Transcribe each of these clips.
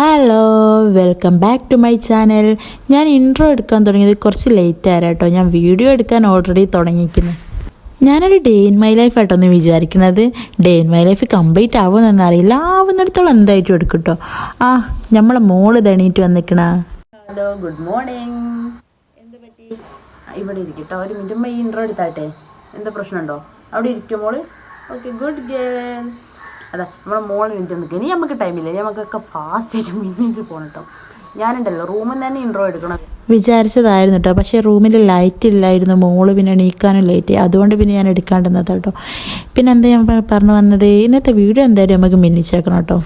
Hello welcome back to my channel ഞാൻ intro എടുക്കാൻ തുടങ്ങിയത് കുറച്ച് ലേറ്റ് ആയിരുന്നു കേട്ടോ ഞാൻ വീഡിയോ എടുക്കാൻ ഓൾറെഡി തുടങ്ങിയിരിക്കുന്നു. ഞാനൊരു ഡേ ഇൻ മൈ ലൈഫ് ആയിട്ടൊന്ന് വിചാരിക്കുന്നത്. Day in my life complete ആവുമെന്നൊന്നും അറിയില്ല. ആവുന്നിടത്തോളം എന്തായിട്ടും എടുക്കും കേട്ടോ ആ നമ്മളെ മോൾ തെണീറ്റ് വന്നിക്കണ. ഹലോ ഗുഡ് മോർണിംഗ് എന്ത് പറ്റി? ഇവിടെ ഇരിക്കട്ടോ ഒരു മിനിറ്റ് ഈ ഇൻട്രോ എടുത്താട്ടെ. എന്താ പ്രശ്നമുണ്ടോ? അവിടെ ഇരിക്കും മോൾ? ഓക്കെ ഗുഡ് ഗേൾ അതാ നമ്മളെ മോളിൽ മിനിറ്റ് നിൽക്കുക ഇനി നമുക്ക് ടൈമില്ല നമുക്കൊക്കെ ഫാസ്റ്റ് ആയിട്ട് മിനിറ്റ്സ് പോകണം കേട്ടോ ഞാനുണ്ടല്ലോ റൂമിൽ നിന്ന് തന്നെ ഇൻട്രോ എടുക്കണം. വിചാരിച്ചതായിരുന്നു കേട്ടോ പക്ഷേ റൂമിൽ ലൈറ്റ് ഇല്ലായിരുന്നു. മോൾ പിന്നെ എണീക്കാനും ലേറ്റ് അതുകൊണ്ട് പിന്നെ ഞാൻ എടുക്കാണ്ടിരുന്നത് കേട്ടോ പിന്നെ എന്താ ഞാൻ പറഞ്ഞു വന്നത്? ഇന്നത്തെ വീഡിയോ എന്തായാലും നമുക്ക് മിന്നിച്ചേക്കണം കേട്ടോ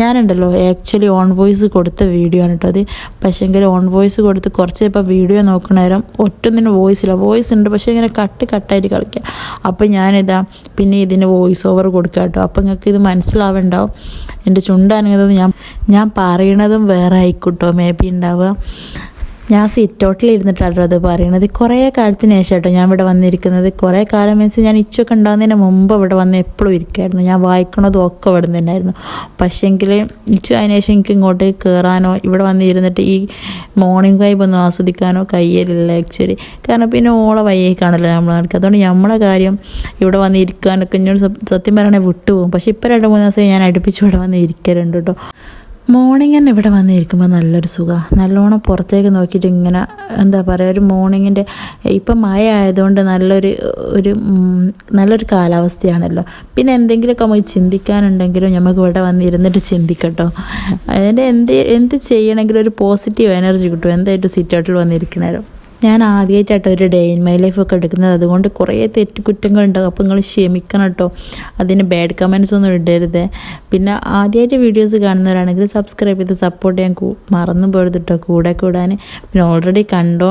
ഞാനുണ്ടല്ലോ ആക്ച്വലി ഓൺ വോയിസ് കൊടുത്ത വീഡിയോ ആണ് കേട്ടോ അത്. പക്ഷേങ്കിൽ ഓൺ വോയിസ് കൊടുത്ത് കുറച്ച് ഇപ്പോൾ വീഡിയോ നോക്കുന്ന നേരം ഒറ്റൊന്നിനും വോയിസ് ഇല്ല. വോയിസ് ഉണ്ട് പക്ഷേ ഇങ്ങനെ കട്ട് കട്ടായിട്ട് കളിക്കുക അപ്പോൾ ഞാനിതാ പിന്നെ ഇതിന് വോയിസ് ഓവർ കൊടുക്കുക കേട്ടോ അപ്പോൾ നിങ്ങൾക്ക് ഇത് മനസ്സിലാവുണ്ടാവും എന്റെ ചുണ്ടനങ്ങുന്നത് ഞാൻ ഞാൻ പറയണതും വേറെ ആയിക്കോട്ടോ. മേ ബി ഉണ്ടാവുക ഞാൻ സിറ്റൗട്ടിൽ ഇരുന്നിട്ടാണ് അത് പറയണത്. കുറേ കാലത്തിന് ശേഷം കേട്ടോ ഞാൻ ഇവിടെ വന്നിരിക്കുന്നത്. കുറേ കാലം മീൻസ് ഞാൻ ഇച്ചൊക്കെ ഉണ്ടാകുന്നതിന് മുമ്പ് ഇവിടെ വന്ന് എപ്പോഴും ഇരിക്കുമായിരുന്നു ഞാൻ വായിക്കണതും ഒക്കെ ഇവിടെ തന്നെയായിരുന്നു പക്ഷേങ്കിൽ ഇച്ചു അതിന് ശേഷം എനിക്ക് ഇങ്ങോട്ട് കയറാനോ ഇവിടെ വന്ന് ഇരുന്നിട്ട് ഈ മോർണിംഗ് വൈബ് ഒന്നും ആസ്വദിക്കാനോ കയ്യിലില്ല ആക്ച്വലി കാരണം പിന്നെ ഓളെ വയ്യേക്കാണല്ലോ നമ്മൾ നടക്കുക അതുകൊണ്ട് നമ്മളെ കാര്യം ഇവിടെ വന്ന് ഇരിക്കാനൊക്കെ ഞാൻ സത്യം പറയണേ വിട്ടുപോകും. പക്ഷേ ഇപ്പോൾ രണ്ട് മൂന്ന് ദിവസം ഞാൻ അടുപ്പിച്ച് ഇവിടെ വന്ന് ഇരിക്കലുണ്ട് കേട്ടോ മോർണിംഗ് തന്നെ ഇവിടെ വന്നിരിക്കുമ്പോൾ നല്ലൊരു സുഖമാണ് നല്ലോണം പുറത്തേക്ക് നോക്കിയിട്ട് ഇങ്ങനെ എന്താ പറയുക ഒരു മോർണിംഗിന്റെ ഇപ്പം മഴ ആയതുകൊണ്ട് നല്ലൊരു ഒരു നല്ലൊരു കാലാവസ്ഥയാണല്ലോ. പിന്നെ എന്തെങ്കിലുമൊക്കെ നമുക്ക് ചിന്തിക്കാനുണ്ടെങ്കിലും നമുക്ക് ഇവിടെ വന്നിരുന്നിട്ട് ചിന്തിക്കട്ടോ. അതിന്റെ എന്ത് എന്ത് ചെയ്യണമെങ്കിലും ഒരു പോസിറ്റീവ് എനർജി കിട്ടും. എന്തായിട്ട് സിറ്റ് ഔട്ടിൽ വന്നിരിക്കണേരം ഞാൻ ആദ്യമായിട്ടാട്ടോ ഒരു ഡേ ഇൻ മൈ ലൈഫ് ഒക്കെ എടുക്കുന്നത്. അതുകൊണ്ട് കുറേ തെറ്റുകുറ്റങ്ങളുണ്ടാകും അപ്പോൾ നിങ്ങൾ ക്ഷമിക്കണം കേട്ടോ അതിന് ബാഡ് കമൻസ് ഒന്നും ഇടരുത്. പിന്നെ ആദ്യമായിട്ട് വീഡിയോസ് കാണുന്നവരാണെങ്കിൽ സബ്സ്ക്രൈബ് ചെയ്ത് സപ്പോർട്ട് ചെയ്യാൻ മറന്നു പോയത് കേട്ടോ കൂടെ കൂടാൻ പിന്നെ ഓൾറെഡി കണ്ടോ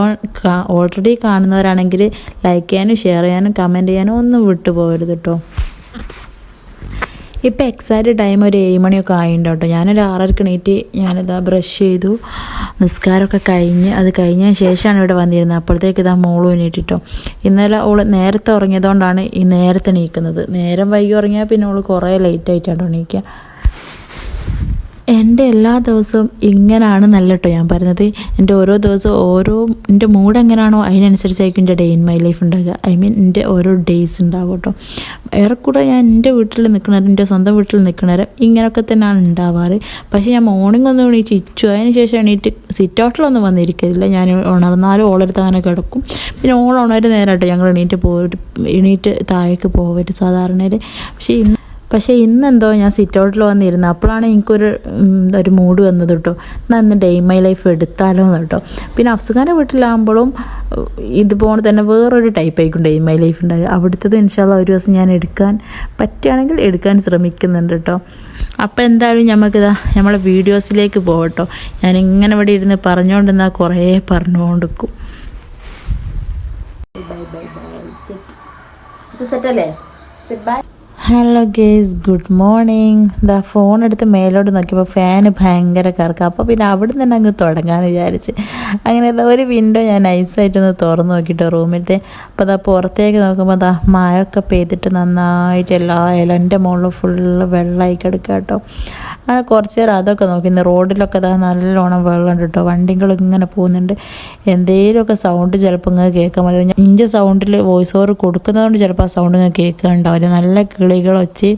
ഓൾറെഡി കാണുന്നവരാണെങ്കിൽ ലൈക്ക് ചെയ്യാനും ഷെയർ ചെയ്യാനും കമന്റ് ചെയ്യാനും ഒന്നും വിട്ടു പോകരുത് കേട്ടോ ഇപ്പം എക്സാക്റ്റ് ടൈം ഒരു ഏഴ് മണിയൊക്കെ ആയിട്ടുണ്ട് കേട്ടോ ഞാനൊരു ആറരക്ക് എണീറ്റ് ഞാനിതാ ബ്രഷ് ചെയ്തു. നിസ്കാരമൊക്കെ കഴിഞ്ഞ് അത് കഴിഞ്ഞ ശേഷമാണ് ഇവിടെ വന്നിരുന്നത്. അപ്പോഴത്തേക്ക് ഇതാ മോൾ എണീറ്റിട്ടോ. ഇന്നലെ ഓൾ നേരത്തെ ഉറങ്ങിയതുകൊണ്ടാണ് ഈ നേരത്തെ എണീക്കുന്നത്. നേരം വൈകി ഉറങ്ങിയാൽ പിന്നെ ഓൾ കുറേ ലേറ്റ് ആയിട്ടാണ് എണീക്കുക എന്റെ എല്ലാ ദിവസവും ഇങ്ങനെയാണ് നല്ല കേട്ടോ ഞാൻ പറയുന്നത്. എന്റെ ഓരോ ദിവസവും ഓരോ എന്റെ മൂഡ് എങ്ങനെയാണോ അതിനനുസരിച്ചായിരിക്കും എന്റെ ഡേ ഇൻ മൈ ലൈഫ് ഉണ്ടാകുക ഐ മീൻ എന്റെ ഓരോ ഡേയ്സ് ഉണ്ടാകും കേട്ടോ. ഏറെക്കൂടെ ഞാൻ എന്റെ വീട്ടിൽ നിൽക്കുന്നവരും എന്റെ സ്വന്തം വീട്ടിൽ നിൽക്കുന്നവരും ഇങ്ങനെയൊക്കെ തന്നെയാണ് ഉണ്ടാവാറ്. പക്ഷേ ഞാൻ മോർണിംഗ് ഒന്ന് എണീറ്റ് ഇച്ചു. അതിന് ശേഷം എണീറ്റ് സിറ്റ് ഔട്ടിലൊന്നും വന്നിരിക്കില്ല ഞാൻ ഉണർന്നാലും ഓളെടുത്ത് അങ്ങനെ കിടക്കും. പിന്നെ ഓൾ ഉണര് നേരമായിട്ട് ഞങ്ങൾ എണീറ്റ് പോയിട്ട് എണീറ്റ് താഴേക്ക് പോകരുത് സാധാരണയിൽ പക്ഷേ ഇന്ന് പക്ഷേ ഇന്നെന്തോ ഞാൻ സിറ്റ് ഔട്ടിൽ വന്നിരുന്നു. അപ്പോഴാണ് എനിക്കൊരു ഒരു മൂഡ് വന്നത് കേട്ടോ എന്നാൽ ഇന്ന് ഡേ മൈ ലൈഫ് എടുത്താലോ എന്ന് കേട്ടോ പിന്നെ അഫ്സുഖാന്റെ വീട്ടിലാകുമ്പോഴും ഇതുപോലെ തന്നെ വേറൊരു ടൈപ്പ് ആയിരിക്കും ഡേ മൈ ലൈഫ് ഉണ്ടായത് അവിടുത്തത് ഇൻഷാല്ല ഒരു ദിവസം ഞാൻ എടുക്കാൻ പറ്റുകയാണെങ്കിൽ എടുക്കാൻ ശ്രമിക്കുന്നുണ്ട് കേട്ടോ അപ്പോൾ എന്തായാലും നമുക്കിതാ നമ്മളെ വീഡിയോസിലേക്ക് പോകട്ടോ ഞാൻ ഇങ്ങനെ ഇവിടെ ഇരുന്ന് പറഞ്ഞുകൊണ്ടിരുന്നാൽ കുറേ പറഞ്ഞുകൊണ്ടിരിക്കും. സെറ്റല്ലേ set bye hello guys good morning ദാ ഫോൺ എടുത്ത് മേലോട്ട് നോക്കിയപ്പോൾ ഫാന് ഭയങ്കര കറക്കുക അപ്പോൾ പിന്നെ അവിടെ നിന്ന് തന്നെ അങ്ങ് തുടങ്ങാമെന്ന് വിചാരിച്ച്. അങ്ങനെ ഒരു വിൻഡോ ഞാൻ നൈസായിട്ടൊന്ന് തുറന്ന് നോക്കിയിട്ട് റൂമിലത്തെ. അപ്പോൾ ദാ പുറത്തേക്ക് നോക്കുമ്പോൾ ദാ മഴയൊക്കെ പെയ്തിട്ട് നന്നായിട്ട് എല്ലാ ഇലന്റെ മുകളിൽ ഫുള്ള് വെള്ളമായി കിടക്കുക കേട്ടോ അങ്ങനെ കുറച്ച് നേരം അതൊക്കെ നോക്കി ഇന്ന് റോഡിലൊക്കെ ദാ നല്ലോണം വെള്ളമുണ്ട് കേട്ടോ വണ്ടികൾ ഇങ്ങനെ പോകുന്നുണ്ട്. എന്തെങ്കിലുമൊക്കെ സൗണ്ട് ചിലപ്പോൾ ഇങ്ങനെ കേൾക്കാൻ മതി. ഇഞ്ച സൗണ്ടിൽ വോയിസ് ഓവർ കൊടുക്കുന്നതുകൊണ്ട് ചിലപ്പോൾ ആ സൗണ്ട് ഇങ്ങനെ കേൾക്കുന്നുണ്ടാവില്ല നല്ല കിളികൾ വെച്ച്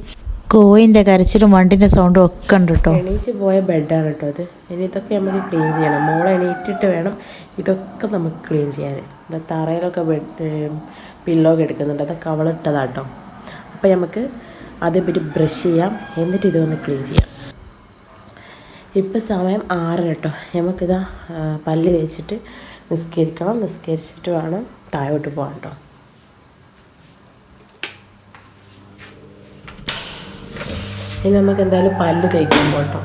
കോയിന്റെ കരച്ചിലും വണ്ടിന്റെ സൗണ്ടും ഒക്കെ ഉണ്ട് കേട്ടോ. എണീച്ച് പോയ ബെഡാണ് കേട്ടോ അത് ഇനി ഇതൊക്കെ നമുക്ക് ക്ലീൻ ചെയ്യണം. മോളെ എണീറ്റിട്ട് വേണം ഇതൊക്കെ നമുക്ക് ക്ലീൻ ചെയ്യാൻ. ഇത് തറയിലൊക്കെ ബെഡ് പില്ലോ എടുക്കുന്നുണ്ട്. അതൊക്കെ അവളിട്ടതാട്ടോ അപ്പോൾ നമുക്ക് ആദ്യം പറ്റി ബ്രഷ് ചെയ്യാം. എന്നിട്ട് ഇതൊന്ന് ക്ലീൻ ചെയ്യാം. ഇപ്പം സമയം ആറ് കേട്ടോ. നമുക്കിതാ പല്ല് തേച്ചിട്ട് നിസ്കരിക്കണം. നിസ്കരിച്ചിട്ട് വേണം താഴോട്ട് പോകാം കേട്ടോ. ഇനി നമുക്ക് എന്തായാലും പല്ല് തേക്കാൻ പോട്ടോ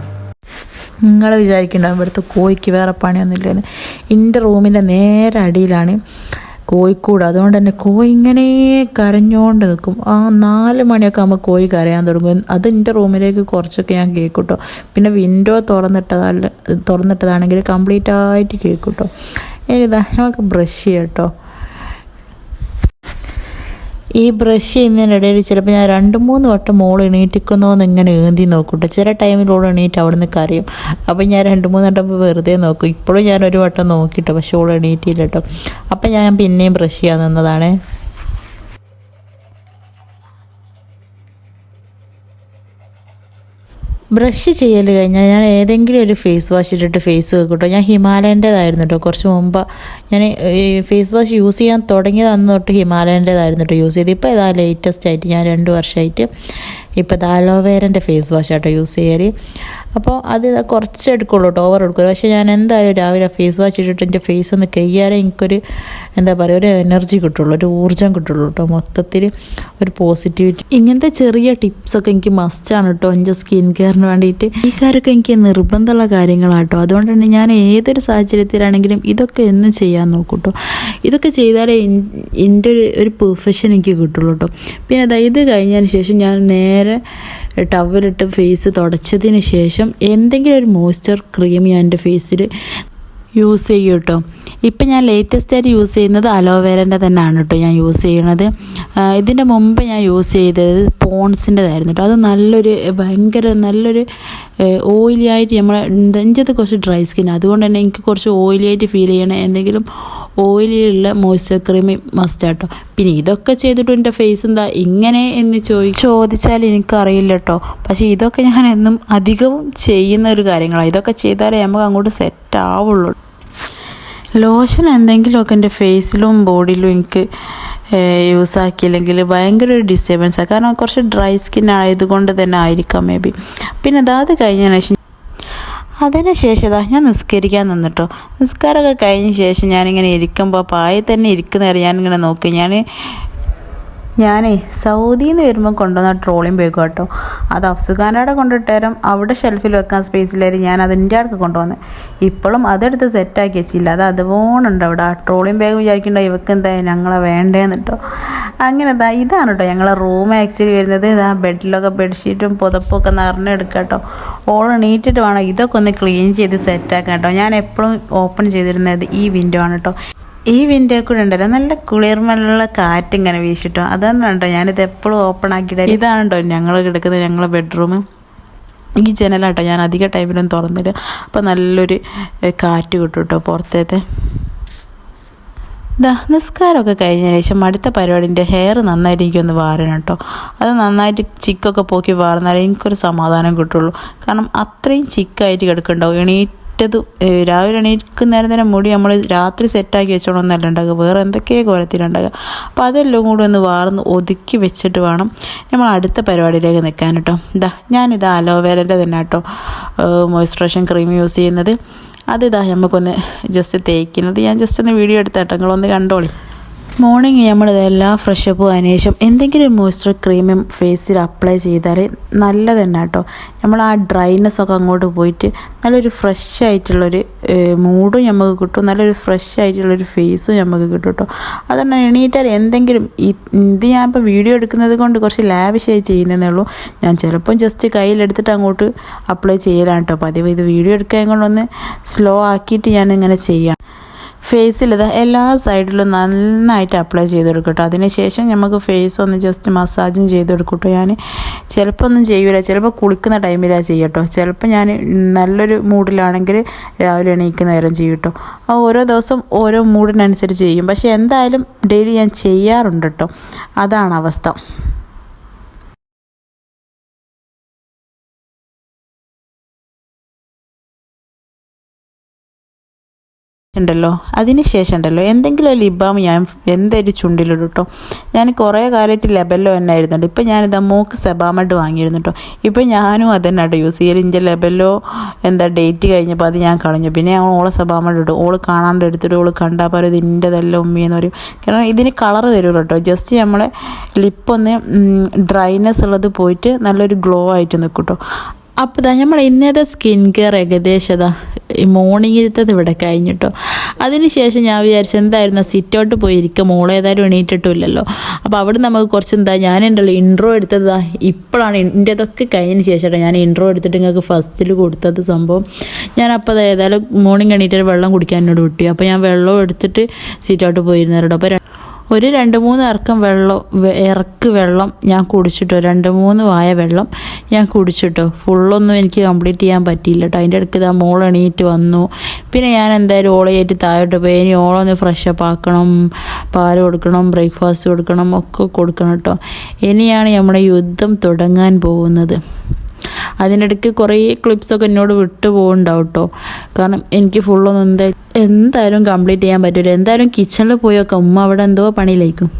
നിങ്ങൾ വിചാരിക്കണ്ടാവും ഇവിടുത്തെ കോഴിക്ക് വേറെ പണിയൊന്നുമില്ലെന്ന്. എന്റെ റൂമിന്റെ നേരെ അടിയിലാണ് കോഴിക്കൂട്. അതുകൊണ്ട് തന്നെ കോഴി ഇങ്ങനെ കരഞ്ഞുകൊണ്ട് നിൽക്കും. ആ നാല് മണിയൊക്കെ ആകുമ്പോൾ കോഴി കരയാൻ തുടങ്ങും. അത് എന്റെ റൂമിലേക്ക് കുറച്ചൊക്കെ ഞാൻ കേൾക്കൂട്ടോ പിന്നെ വിൻഡോ തുറന്നിട്ടതല്ല തുറന്നിട്ടതാണെങ്കിൽ കംപ്ലീറ്റ് ആയിട്ട് കേൾക്കൂട്ടോ ഇതാ നമുക്ക് ബ്രഷ് ചെയ്യട്ടോ ഈ ബ്രഷ് ചെയ്യുന്നതിനിടയിൽ ചിലപ്പോൾ ഞാൻ രണ്ട് മൂന്ന് വട്ടം മോൾ എണീറ്റിക്കുന്നോ എന്ന് ഇങ്ങനെ ഏന്തി നോക്കൂട്ടോ. ചില ടൈമിൽ എണീറ്റ് അവിടെ നിന്ന് കരയും. അപ്പം ഞാൻ രണ്ട് മൂന്ന് വട്ടം വെറുതെ നോക്കും. ഇപ്പോഴും ഞാൻ ഒരു വട്ടം നോക്കിട്ടോ പക്ഷേ ഓൾ എണീറ്റില്ല കേട്ടോ അപ്പം ഞാൻ പിന്നെയും ബ്രഷ് ചെയ്യാൻ നിന്നതാണേ. ബ്രഷ് ചെയ്യൽ കഴിഞ്ഞാൽ ഞാൻ ഏതെങ്കിലും ഒരു ഫേസ് വാഷ് ഇട്ടിട്ട് ഫേസ് കേട്ടോ ഞാൻ ഹിമാലയന്റേതായിരുന്നു കേട്ടോ കുറച്ച് മുമ്പ് ഞാൻ ഈ ഫേസ് വാഷ് യൂസ് ചെയ്യാൻ തുടങ്ങിയത് തൊട്ട് ഹിമാലയന്റേതായിരുന്നു കേട്ടോ യൂസ് ചെയ്ത് ഇപ്പോൾ ഇതാ ലേറ്റസ്റ്റ് ആയിട്ട് ഞാൻ രണ്ട് വർഷമായിട്ട് ഇപ്പോൾ ഇത് അലോവേരന്റെ ഫേസ് വാഷ് ആട്ടോ യൂസ് ചെയ്യൽ. അപ്പോൾ അത് കുറച്ച് എടുക്കുള്ളൂ കേട്ടോ ഓവർ എടുക്കുള്ളൂ. പക്ഷേ ഞാൻ എന്തായാലും രാവിലെ ഫേസ് വാഷ് ഇട്ടിട്ട് എന്റെ ഫേസ് ഒന്ന് കഴിയാതെ എനിക്കൊരു എന്താ പറയുക ഒരു എനർജി കിട്ടുള്ളൂ ഒരു ഊർജം കിട്ടുള്ളൂ കേട്ടോ മൊത്തത്തിൽ ഒരു പോസിറ്റിവിറ്റി ഇങ്ങനത്തെ ചെറിയ ടിപ്സൊക്കെ എനിക്ക് മസ്റ്റാണ് കേട്ടോ എന്റെ സ്കിൻ കെയറിന് വേണ്ടിയിട്ട് ഈ കാര്യമൊക്കെ എനിക്ക് നിർബന്ധമുള്ള കാര്യങ്ങളാണ് കേട്ടോ അതുകൊണ്ട് തന്നെ ഞാൻ ഏതൊരു സാഹചര്യത്തിലാണെങ്കിലും ഇതൊക്കെ എന്നും ചെയ്യാൻ നോക്കും കേട്ടോ ഇതൊക്കെ ചെയ്താലേ എൻ- എന്റെ ഒരു ഒരു പെർഫെക്ഷൻ എനിക്ക് കിട്ടുള്ളൂ കേട്ടോ പിന്നെ അതായത് കഴിഞ്ഞതിന് ശേഷം ഞാൻ നേരെ ടവലിട്ട് ഫേസ് തുടച്ചതിന് ശേഷം എന്തെങ്കിലും ഒരു മോയ്സ്ചർ ക്രീം ഞാൻ എന്റെ ഫേസിൽ യൂസ് ചെയ്യും കേട്ടോ. ഇപ്പം ഞാൻ ലേറ്റസ്റ്റ് ആയിട്ട് യൂസ് ചെയ്യുന്നത് അലോവേരന്റെ തന്നെയാണ് കേട്ടോ ഞാൻ യൂസ് ചെയ്യണത്. ഇതിന്റെ മുമ്പ് ഞാൻ യൂസ് ചെയ്തത് പോൺസിന്റെതായിരുന്നു കേട്ടോ. അത് നല്ലൊരു ഭയങ്കര നല്ലൊരു ഓയിലി ആയിട്ട് നമ്മൾ നെഞ്ചത്ത് കുറച്ച് ഡ്രൈ സ്കിൻ അതുകൊണ്ട് തന്നെ എനിക്ക് കുറച്ച് ഓയിലി ആയിട്ട് ഫീൽ ചെയ്യണ എന്തെങ്കിലും ഓയിലിയുള്ള മോയ്സ്ചർ ക്രീം മസ്റ്റ് ആട്ടോ. പിന്നെ ഇതൊക്കെ ചെയ്തിട്ട് എന്റെ ഫേസ് എന്താ ഇങ്ങനെ എന്ന് ചോദി ചോദിച്ചാൽ എനിക്കറിയില്ല കേട്ടോ പക്ഷേ ഇതൊക്കെ ഞാൻ എന്നും അധികവും ചെയ്യുന്ന ഒരു കാര്യങ്ങളാണ് ഇതൊക്കെ ചെയ്താലേ നമുക്ക് അങ്ങോട്ട് സെറ്റ് ആവുള്ളൂ. ലോഷൻ എന്തെങ്കിലുമൊക്കെ എന്റെ ഫേസിലും ബോഡിയിലും എനിക്ക് യൂസ് ആക്കിയില്ലെങ്കിൽ ഭയങ്കര ഒരു ഡിസ്റ്റർബൻസാണ് കാരണം കുറച്ച് ഡ്രൈ സ്കിൻ ആയതുകൊണ്ട് തന്നെ ആയിരിക്കാം മേ ബി പിന്നെ അതാത് കഴിഞ്ഞ ശേഷം അതിന് ശേഷം ഇതാ ഞാൻ നിസ്കരിക്കാൻ നിന്നിട്ടോ. നിസ്കാരമൊക്കെ കഴിഞ്ഞ ശേഷം ഞാനിങ്ങനെ ഇരിക്കുമ്പോൾ പായ തന്നെ ഇരിക്കുന്ന നേരം ഞാനിങ്ങനെ നോക്കി. ഞാൻ ഞാനേ സൗദിയിൽ നിന്ന് വരുമ്പോൾ കൊണ്ടുവന്ന ട്രോളിങ് ബാഗ് കേട്ടോ അത് അഫ്സുഖാനയുടെ കൊണ്ടിട്ടേരം അവിടെ ഷെൽഫിൽ വെക്കാൻ സ്പേസിലായിരുന്നു ഞാൻ അതിന്റെ അടുത്ത് കൊണ്ടുവന്ന്. ഇപ്പോഴും അതെടുത്ത് സെറ്റാക്കി വെച്ചില്ല. അത് അതുപോലെ ഉണ്ട് അവിടെ. ആ ട്രോളിങ് ബാഗ് വിചാരിക്കണ്ട ഇവക്ക് എന്താ ഞങ്ങളെ വേണ്ടേന്ന് കേട്ടോ അങ്ങനെ ദാ ഇതാണ് കേട്ടോ ഞങ്ങളെ റൂം ആക്ച്വലി വരുന്നത്. ഇതാ ബെഡിലൊക്കെ ബെഡ്ഷീറ്റും പുതപ്പൊക്കെ നിറഞ്ഞെടുക്കുക കേട്ടോ ഓൾ എണീറ്റിട്ട് വേണം. ഇതൊക്കെ ഒന്ന് ക്ലീൻ ചെയ്ത് സെറ്റാക്കാം കേട്ടോ ഞാൻ എപ്പോഴും ഓപ്പൺ ചെയ്തിരുന്നത് ഈ വിൻഡോ ആണ് കേട്ടോ ഈ വിൻഡോ കൂടെ ഉണ്ടല്ലോ. നല്ല കുളിർമയുള്ള കാറ്റ് ഇങ്ങനെ വീശിട്ടോ. അതാണ് കേട്ടോ ഞാനിത് എപ്പോഴും ഓപ്പൺ ആക്കിയിട്ട് ഇതാണ് കേട്ടോ ഞങ്ങൾ കിടക്കുന്നത് ഞങ്ങളെ ബെഡ്റൂം ഈ ജനലാട്ടോ ഞാൻ അധിക ടൈമിലൊന്നും തുറന്നിട്ട് അപ്പോൾ നല്ലൊരു കാറ്റ് കിട്ടും കേട്ടോ പുറത്തേത്തെ. ഇതാ നിസ്കാരമൊക്കെ കഴിഞ്ഞതിന് ശേഷം അടുത്ത പരിപാടിന്റെ ഹെയർ നന്നായിട്ട് എനിക്കൊന്ന് വാരണം കേട്ടോ. അത് നന്നായിട്ട് ചിക്കൊക്കെ പോക്കി വാർന്നാലേ എനിക്കൊരു സമാധാനം കിട്ടുള്ളൂ. കാരണം അത്രയും ചിക്കായിട്ട് കിടക്കുന്നുണ്ടാവും എണീറ്റത് രാവിലെ എണീക്കുന്നേരം തന്നെ മുടി നമ്മൾ രാത്രി സെറ്റാക്കി വെച്ചോണമെന്നല്ല ഉണ്ടാകുക വേറെ എന്തൊക്കെയോ കോലത്തിലുണ്ടാകുക അപ്പോൾ അതെല്ലാം കൂടി ഒന്ന് വാർന്ന് ഒതുക്കി വെച്ചിട്ട് വേണം നമ്മൾ അടുത്ത പരിപാടിയിലേക്ക് നിൽക്കാൻ കേട്ടോ. ഇതാ ഞാനിത് അലോവേരന്റെ തന്നെ കേട്ടോ മോയ്സ്ചറൈസേഷൻ ക്രീം യൂസ് ചെയ്യുന്നത്. അത് ഇതാ നമുക്കൊന്ന് ജസ്റ്റ് തേക്കുന്നത്. ഞാൻ ജസ്റ്റ് ഒന്ന് വീഡിയോ എടുത്ത് നിങ്ങളൊന്ന് കണ്ടോളി. മോർണിംഗ് നമ്മൾ ഇതെല്ലാം ഫ്രഷപ്പ് ആയതിനു ശേഷം എന്തെങ്കിലും മോയ്സ്ചർ ക്രീമും ഫേസിൽ അപ്ലൈ ചെയ്താൽ നല്ലത് തന്നെ കേട്ടോ നമ്മൾ ആ ഡ്രൈനെസ് ഒക്കെ അങ്ങോട്ട് പോയിട്ട് നല്ലൊരു ഫ്രഷ് ആയിട്ടുള്ളൊരു മൂഡും നമുക്ക് കിട്ടും. നല്ലൊരു ഫ്രഷ് ആയിട്ടുള്ളൊരു ഫേസും നമുക്ക് കിട്ടും കേട്ടോ അതുകൊണ്ട് എണീറ്റാൽ എന്തെങ്കിലും ഇത് ഞാൻ ഇപ്പോൾ വീഡിയോ എടുക്കുന്നത് കൊണ്ട് കുറച്ച് ലാവിഷായി ചെയ്യുന്നതേ ഉള്ളൂ. ഞാൻ ചിലപ്പം ജസ്റ്റ് കയ്യിലെടുത്തിട്ട് അങ്ങോട്ട് അപ്ലൈ ചെയ്യലാണ് കേട്ടോ പതിവ് ഇത് വീഡിയോ എടുക്കാൻ കൊണ്ടൊന്ന് സ്ലോ ആക്കിയിട്ട് ഞാൻ ഇങ്ങനെ ചെയ്യാം. ഫേസിൽ ഇത് എല്ലാ സൈഡിലും നന്നായിട്ട് അപ്ലൈ ചെയ്ത് കൊടുക്കട്ടോ കേട്ടോ അതിനുശേഷം നമുക്ക് ഫേസ് ഒന്ന് ജസ്റ്റ് മസാജും ചെയ്ത് കൊടുക്കട്ടോ കേട്ടോ ഞാൻ ചിലപ്പോൾ ഒന്നും ചെയ്യൂല. ചിലപ്പോൾ കുളിക്കുന്ന ടൈമിലാണ് ചെയ്യട്ടോ. ചിലപ്പോൾ ഞാൻ നല്ലൊരു മൂഡിലാണെങ്കിൽ രാവിലെ എണീക്കുന്ന നേരം ചെയ്യട്ടോ. ഓരോ ദിവസം ഓരോ മൂഡിനനുസരിച്ച് ചെയ്യും. പക്ഷേ എന്തായാലും ഡെയിലി ഞാൻ ചെയ്യാറുണ്ട് കേട്ടോ അതാണ് അവസ്ഥ. ഉണ്ടല്ലോ. അതിന് ശേഷം ഉണ്ടല്ലോ. എന്തെങ്കിലും ഒരു ലിബാം ഞാൻ എന്തായാലും ചുണ്ടിലിടും കേട്ടോ ഞാൻ കുറേ കാലമായിട്ട് ലെബല്ലോ തന്നെ ആയിരുന്നുണ്ട് ഇപ്പം ഞാനിതാ മൂക്ക് സെബാമഡ് വാങ്ങിയിരുന്നു കേട്ടോ ഇപ്പം ഞാനും അത് തന്നെ കേട്ടോ യൂസ് ചെയ്യൽ ഇന്റെ ലെബല്ലോ എന്താ ഡേറ്റ് കഴിഞ്ഞപ്പോൾ അത് ഞാൻ കളഞ്ഞു. പിന്നെ ഞാൻ ഓളെ സെബാമഡ് ഇടും. ഓൾ കാണാണ്ട് എടുത്തിട്ട് ഓൾ കണ്ടാൽ പറയും ഇതിന്റെതല്ല ഉമ്മിയെന്ന് പറയും. കാരണം ഇതിന് കളർ വരും കേട്ടോ ജസ്റ്റ് നമ്മളെ ലിപ്പൊന്ന് ഡ്രൈനെസ് ഉള്ളത് പോയിട്ട് നല്ലൊരു ഗ്ലോ ആയിട്ട് നിൽക്കും കേട്ടോ അപ്പോൾ ഇതാ നമ്മൾ ഇന്നത്തെ സ്കിൻ കെയർ ഏകദേശം ഈ മോർണിംഗിലത്തത് ഇവിടെ കഴിഞ്ഞിട്ടോ. അതിനുശേഷം ഞാൻ വിചാരിച്ചു എന്തായിരുന്നു സിറ്റ് ഔട്ട് പോയിരിക്കുക മോളെ ഏതായാലും എണീറ്റിട്ടില്ലല്ലോ അപ്പോൾ അവിടെ നമുക്ക് കുറച്ച് എന്താ ഞാൻ എന്റെ ഇൻട്രോ എടുത്തത് ഇപ്പോഴാണ് എന്റെ അതൊക്കെ കഴിഞ്ഞതിന് ശേഷമാണ് ഞാൻ ഇൻട്രോ എടുത്തിട്ട് നിങ്ങൾക്ക് ഫസ്റ്റിൽ കൊടുത്തത് സംഭവം. ഞാൻ അപ്പോൾ ഏതായാലും മോർണിംഗ് എണീറ്റ് വെള്ളം കുടിക്കാൻ എന്നോട് വിട്ടു. അപ്പോൾ ഞാൻ വെള്ളം എടുത്തിട്ട് സിറ്റ് ഔട്ട് പോയിരുന്നവരോട് അപ്പോൾ ഒരു രണ്ട് മൂന്ന് ഇറക്കം വെള്ളം ഇറക്ക് വെള്ളം ഞാൻ കുടിച്ചിട്ടോ? രണ്ട് മൂന്ന് വായ വെള്ളം ഞാൻ കുടിച്ചിട്ടോ? ഫുള്ളൊന്നും എനിക്ക് കംപ്ലീറ്റ് ചെയ്യാൻ പറ്റിയില്ല കേട്ടോ അതിന്റെ ഇടയ്ക്ക് ഇതാ മോൾ എണീറ്റ് വന്നു. പിന്നെ ഞാൻ എന്തായാലും ഓളയേറ്റ് താഴോട്ട് പോയി. ഇനി ഓളൊന്ന് ഫ്രഷപ്പ് ആക്കണം പാൽ കൊടുക്കണം ബ്രേക്ക്ഫാസ്റ്റ് കൊടുക്കണം ഒക്കെ കൊടുക്കണം കേട്ടോ ഇനിയാണ് നമ്മുടെ യുദ്ധം തുടങ്ങാൻ പോകുന്നത്. അതിനിടയ്ക്ക് കുറേ ക്ലിപ്സൊക്കെ എന്നോട് വിട്ടു പോകുന്നുണ്ടാവും കേട്ടോ കാരണം എനിക്ക് ഫുള്ളൊന്നും എന്താ എന്തായാലും കംപ്ലീറ്റ് ചെയ്യാൻ പറ്റില്ല എന്തായാലും കിച്ചണിൽ പോയൊക്കെ ഉമ്മ അവിടെ എന്തോ പണിയിലേക്കും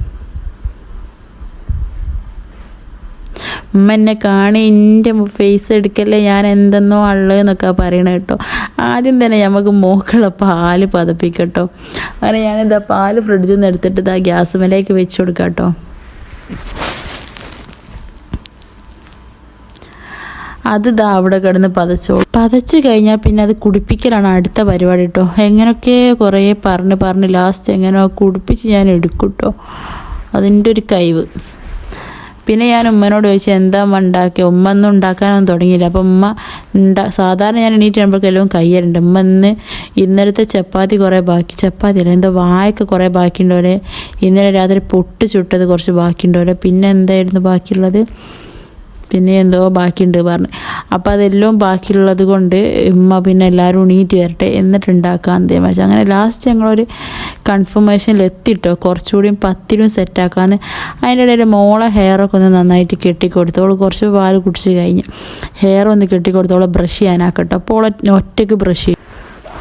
ഉമ്മ എന്നെ കാണി എന്റെ ഫേസ് എടുക്കല്ലേ ഞാൻ എന്തെന്നോ അള്ളെന്നൊക്കെ പറയണ കേട്ടോ. ആദ്യം തന്നെ നമുക്ക് മോക്കുള്ള പാൽ പതപ്പിക്കട്ടോ. അങ്ങനെ ഞാനിതാ പാൽ ഫ്രിഡ്ജിൽ നിന്ന് എടുത്തിട്ട് ഇതാ ഗ്യാസ് മേലേക്ക് വെച്ച് കൊടുക്കാം കേട്ടോ അത് ഇതാ അവിടെ കിടന്ന് പതച്ചോളൂ. പതച്ച് കഴിഞ്ഞാൽ പിന്നെ അത് കുടിപ്പിക്കലാണ് അടുത്ത പരിപാടി കേട്ടോ എങ്ങനെയൊക്കെ കുറേ പറഞ്ഞ് പറഞ്ഞ് ലാസ്റ്റ് എങ്ങനെ കുടിപ്പിച്ച് ഞാൻ എടുക്കും കേട്ടോ അതിന്റെ ഒരു കഴിവ് പിന്നെ ഞാൻ ഉമ്മനോട് ചോദിച്ചു എന്താ അമ്മ ഉണ്ടാക്കിയ? ഉമ്മ ഒന്നും ഉണ്ടാക്കാനൊന്നും തുടങ്ങിയില്ല. അപ്പം ഉമ്മ ഉണ്ടാ സാധാരണ ഞാൻ എണീറ്റ് വരുമ്പോഴേക്കെല്ലാം കയ്യലുണ്ട്. ഉമ്മ ഇന്ന് ഇന്നലത്തെ ചപ്പാത്തി കുറേ ബാക്കി. ചപ്പാത്തി അല്ല എന്തോ വായൊക്കെ കുറേ ബാക്കിയുണ്ടോലെ ഇന്നലെ രാത്രി പൊട്ട് ചുട്ടത് കുറച്ച് ബാക്കിയുണ്ടോലെ പിന്നെ എന്തായിരുന്നു ബാക്കിയുള്ളത്? പിന്നെ എന്തോ ബാക്കിയുണ്ട് പറഞ്ഞു. അപ്പോൾ അതെല്ലാം ബാക്കിയുള്ളത് കൊണ്ട് ഉമ്മ പിന്നെ എല്ലാവരും ഉണീറ്റ് വരട്ടെ എന്നിട്ട് ഉണ്ടാക്കാൻ തീരുമാനിച്ചു അങ്ങനെ ലാസ്റ്റ് ഞങ്ങളൊരു കൺഫർമേഷനിൽ എത്തിട്ടോ. കുറച്ചുകൂടിയും പത്തിലും സെറ്റാക്കാന്ന് അതിന്റെ ഇടയിൽ മോളെ ഹെയറൊക്കെ ഒന്ന് നന്നായിട്ട് കെട്ടിക്കൊടുത്തു. അവൾ കുറച്ച് പാൽ കുടിച്ച് കഴിഞ്ഞ്. ഹെയർ ഒന്ന് കെട്ടിക്കൊടുത്തോളെ ബ്രഷ് ചെയ്യാനാക്കട്ടോ. അപ്പോൾ ഒറ്റയ്ക്ക് ബ്രഷ് ചെയ്യും.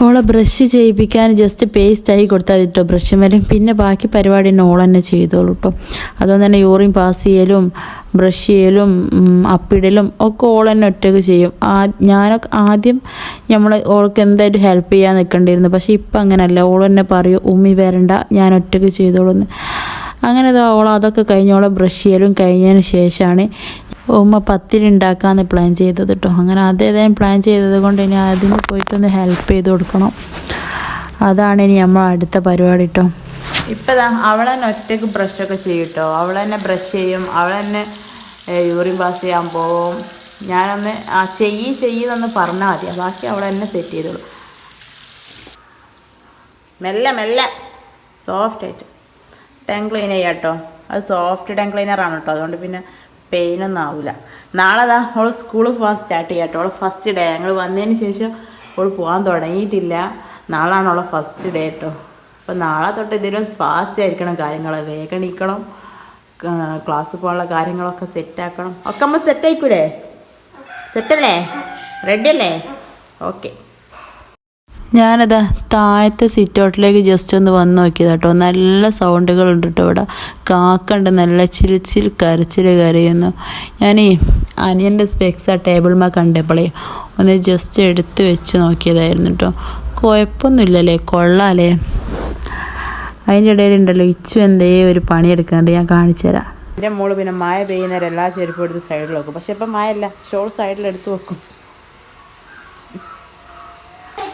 ഓളെ ബ്രഷ് ചെയ്യിപ്പിക്കാൻ ജസ്റ്റ് പേസ്റ്റ് ആയി കൊടുത്താൽ കേട്ടോ ബ്രഷ് വരും പിന്നെ ബാക്കി പരിപാടി ഓൾ തന്നെ ചെയ്തോളൂ കേട്ടോ അതുകൊണ്ട് തന്നെ യൂറിൻ പാസ് ചെയ്യലും ബ്രഷ് ചെയ്യലും അപ്പിടലും ഒക്കെ ഓൾ തന്നെ ഒറ്റയ്ക്ക് ചെയ്യും. ആ ഞാനൊക്കെ ആദ്യം നമ്മൾ ഓൾക്ക് എന്തായാലും ഹെൽപ്പ് ചെയ്യാൻ നിൽക്കേണ്ടിയിരുന്നു പക്ഷേ ഇപ്പം അങ്ങനെയല്ല ഓൾ തന്നെ പറയും ഉമ്മി വരണ്ട ഞാൻ ഒറ്റയ്ക്ക് ചെയ്തോളൂന്ന്. അങ്ങനെ ഇതാ ഓൾ അതൊക്കെ കഴിഞ്ഞോളം ബ്രഷ് ചെയ്യലും കഴിഞ്ഞതിന് ശേഷമാണ് ഉമ്മ പത്തിരി ഉണ്ടാക്കാമെന്ന് പ്ലാൻ ചെയ്തത് കേട്ടോ അങ്ങനെ അത് ഏതായാലും പ്ലാൻ ചെയ്തത് കൊണ്ട് ഇനി അതിന് പോയിട്ടൊന്ന് ഹെൽപ്പ് ചെയ്ത് കൊടുക്കണം. അതാണ് ഇനി നമ്മൾ അടുത്ത പരിപാടി കേട്ടോ ഇപ്പം അവൾ തന്നെ ഒറ്റയ്ക്ക് ബ്രഷൊക്കെ ചെയ്യും കേട്ടോ അവൾ തന്നെ ബ്രഷ് ചെയ്യും. അവൾ തന്നെ യൂറിൻ പാസ് ചെയ്യാൻ പോവും. ഞാനൊന്ന് ആ ചെയ്യ് ചെയ്യുന്നൊന്ന് പറഞ്ഞാൽ മതി. ബാക്കി അവൾ തന്നെ സെറ്റ് ചെയ്തോളൂ. മെല്ലെ മെല്ലെ. സോഫ്റ്റ് ആയിട്ട്. ടാങ്ക് ക്ലീൻ ചെയ്യാം കേട്ടോ അത് സോഫ്റ്റ് ടാങ്ക് ക്ലീനറാണ് കേട്ടോ അതുകൊണ്ട് പിന്നെ പെയിനൊന്നും ആവില്ല നാളെ അതാ അവൾ സ്കൂളിൽ പോകാൻ സ്റ്റാർട്ട് ചെയ്യാം കേട്ടോ അവൾ ഫസ്റ്റ് ഡേ ഞങ്ങൾ വന്നതിന് ശേഷം അവൾ പോകാൻ തുടങ്ങിയിട്ടില്ല. നാളാണ് അവളെ ഫസ്റ്റ് ഡേ കേട്ടോ അപ്പോൾ നാളെ തൊട്ട് ഇതിലും ആയിരിക്കണം കാര്യങ്ങൾ വേഗം എണീക്കണം. ക്ലാസ് പോകാനുള്ള കാര്യങ്ങളൊക്കെ സെറ്റാക്കണം ഒക്കെ നമ്മൾ സെറ്റ് ആയിക്കൂലേ? സെറ്റല്ലേ റെഡി അല്ലേ? ഓക്കെ ഞാനതാ താഴത്തെ സിറ്റൗട്ടിലേക്ക് ജസ്റ്റ് ഒന്ന് വന്ന് നോക്കിയതാ കേട്ടോ നല്ല സൗണ്ടുകളുണ്ട് കേട്ടോ ഇവിടെ. കാക്കണ്ട് നല്ല ചിരിച്ചിൽ കരച്ചിൽ കരയുന്നു. ഞാനേ അനിയന്റെ സ്പെക്സ് ആ ടേബിൾമ കണ്ടപ്പോളേ ഒന്ന് ജസ്റ്റ് എടുത്ത് വെച്ച് നോക്കിയതായിരുന്നു കേട്ടോ കുഴപ്പമൊന്നുമില്ലല്ലേ കൊള്ളാലേ. അതിന്റെ ഇടയിൽ ഉണ്ടല്ലോ ഇച്ചു എന്തേ ഒരു പണിയെടുക്കാണ്ട് ഞാൻ കാണിച്ചു തരാം. എന്റെ മോൾ പിന്നെ മായ പെയ്യുന്നേരം എല്ലാ ചെരുപ്പും എടുത്ത് സൈഡിൽ വെക്കും. പക്ഷെ ഇപ്പം മായല്ല ഷോൾ സൈഡിൽ എടുത്ത് വെക്കും.